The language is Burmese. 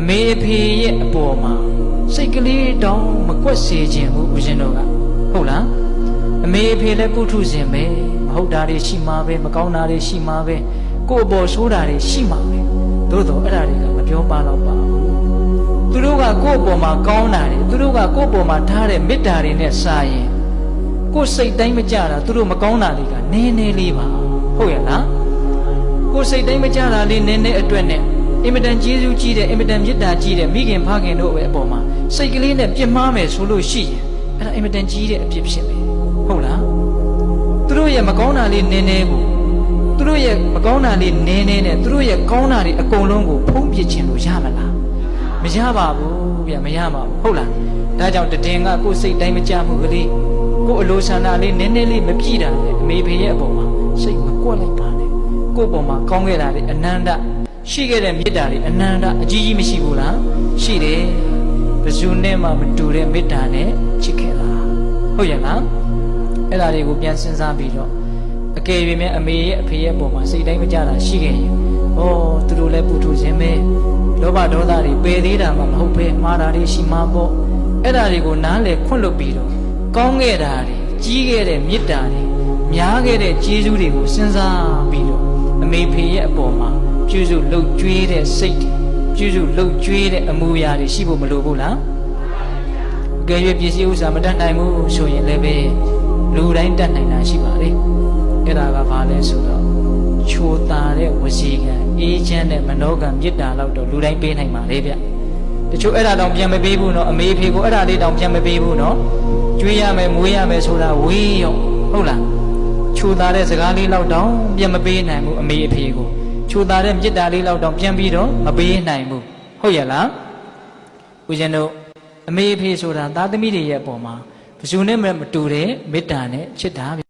အမေအဖေရဲ့အပေါ်မှာစိတ်ကလေးတောင်မကွက်စေခြင်းဘူးဦးဇင်းတို့ကဟုတ်လားအမေအဖေလည်းပုထုဇဉ်ပဲမဟုတ်တာတွေရှိမှာပဲမကောင်းတာတွေရှိမှာပဲကိုယ့်အပေါ်ဆိုးတာတွေရှိမှာပဲသို့တော့အဲ့ဒါတွေကမပြောပါတော့ပါဘူးသူတို့ကကိုယ့်အပေါ်မှာကောင်းတာတွေသူတို့ကကိုယ့်အပေါ်မှာထားတဲ့မေတ္တာတွေနဲ့စာရင်ကိုယ်စိတ်တိုင်းမကြတာသူတို့မကောင်းတာတွေကနည်းနည်းလေးပါဟုတ်ရဲ့လားကိုယ်စိတ်တိုင်းမကြတာလေးနည်းနည်းအတွက်နဲ့ အင်မတန်ကျေးဇူးကြီးတဲ့အင်မတန်မေတ္တာကြီးတဲ့မိခင်ဖခင်တို့ရဲ့အပေါ်မှာစိတ်ကလေးနဲ့ပြစ်မှားမယ်ဆိုလို့ရှိရင်အဲ့ဒါအင်မတန်ကြီးတဲ့အဖြစ်ဖြစ်ပဲဟုတ်လားသူတို့ရဲ့မကောင်းတာလေးနည်းနည်းကိုသူတို့ရဲ့မကောင်းတာလေးနည်းနည်းနဲ့သူတို့ရဲ့ကောင်းတာတွေအကုန်လုံးကိုဖုံးပြစ်ခြင်းလို့ရမလားမရပါဘူးဗျမရပါဘူးဟုတ်လားဒါကြောင့်တည်င်ကကိုယ်စိတ်တိုင်းမကြမှုကလေးကိုယ်အလိုဆန္ဒလေးနည်းနည်းလေးမပြည့်တာလေအမေဖေရဲ့အပေါ်မှာစိတ်မကွက်လိုက်ပါနဲ့ကိုယ့်ပေါ်မှာကောင်းခဲ့တာတွေအနန္တ ရှိခဲ့တဲ့မေတ္တာတွေအနန္တအကြီးကြီးမရှိဘူးလားရှိတယ်ဘယ်သူနဲ့မှမတူတဲ့မေတ္တာနဲ့ချစ်ခဲ့တာဟုတ်ရဲ့လားအဲ့ဒါတွေကိုပြန်စဉ်းစားပြီးတော့အကယ်၍များအမေရဲ့အဖေရဲ့ပုံမှာစိတ်တိုင်းမကြတာရှိခဲ့ရင်ဩသူတို့လည်းပုထုဇဉ်ပဲလောဘဒေါသတွေပယ်သေးတာမှမဟုတ်ပဲမှားတာတွေရှိမှာပေါ့အဲ့ဒါတွေကိုနားလေခွန့်လွတ်ပြီးတော့ကောင်းခဲ့တာတွေကြီးခဲ့တဲ့မေတ္တာတွေများခဲ့တဲ့ကျေးဇူးတွေကိုစဉ်းစားပြီးတော့အမေဖေရဲ့အပေါ်မှာ ပြုစုလှုပ်ကြွေးတဲ့စိတ်တွေပြုစုလှုပ်ကြွေးတဲ့အမှုရာတွေရှိဖို့မလိုဘူးလားအကယ်၍ပစ္စည်းဥစ္စာမတတ်နိုင်ဘူးဆိုရင်လည်းပဲလူတိုင်းတတ်နိုင်တာရှိပါလေအဲ့ဒါကဘာလဲဆိုတော့ချိုတာတဲ့ဝစီကံအေးချမ်းတဲ့မနောကံမေတ္တာလောက်တော့လူတိုင်းပေးနိုင်ပါလေဗျတချို့အဲ့ဒါတောင်ပြန်မပေးဘူးနော်အမေဖေကိုအဲ့ဒါလေးတောင်ပြန်မပေးဘူးနော်ကြွေးရမယ်မွေးရမယ်ဆိုတာဝေးရောဟုတ်လားခြူတာတဲ့စကားလေးလောက်တောင်ပြန်မပေးနိုင်ဘူးအမေအဖေကို ခြူတာတဲ့မေတ္တာလေးလောက်တောင်ပြန်ပြီးတော့မပေးနိုင်ဘူးဟုတ်ရဲ့လားဦးဇင်းတို့အမေအဖေဆိုတာသားသမီးတွေရဲ့အပေါ်မှာဘယ်သူနဲ့မှမတူတဲ့မေတ္တာနဲ့ချစ်တာဗျ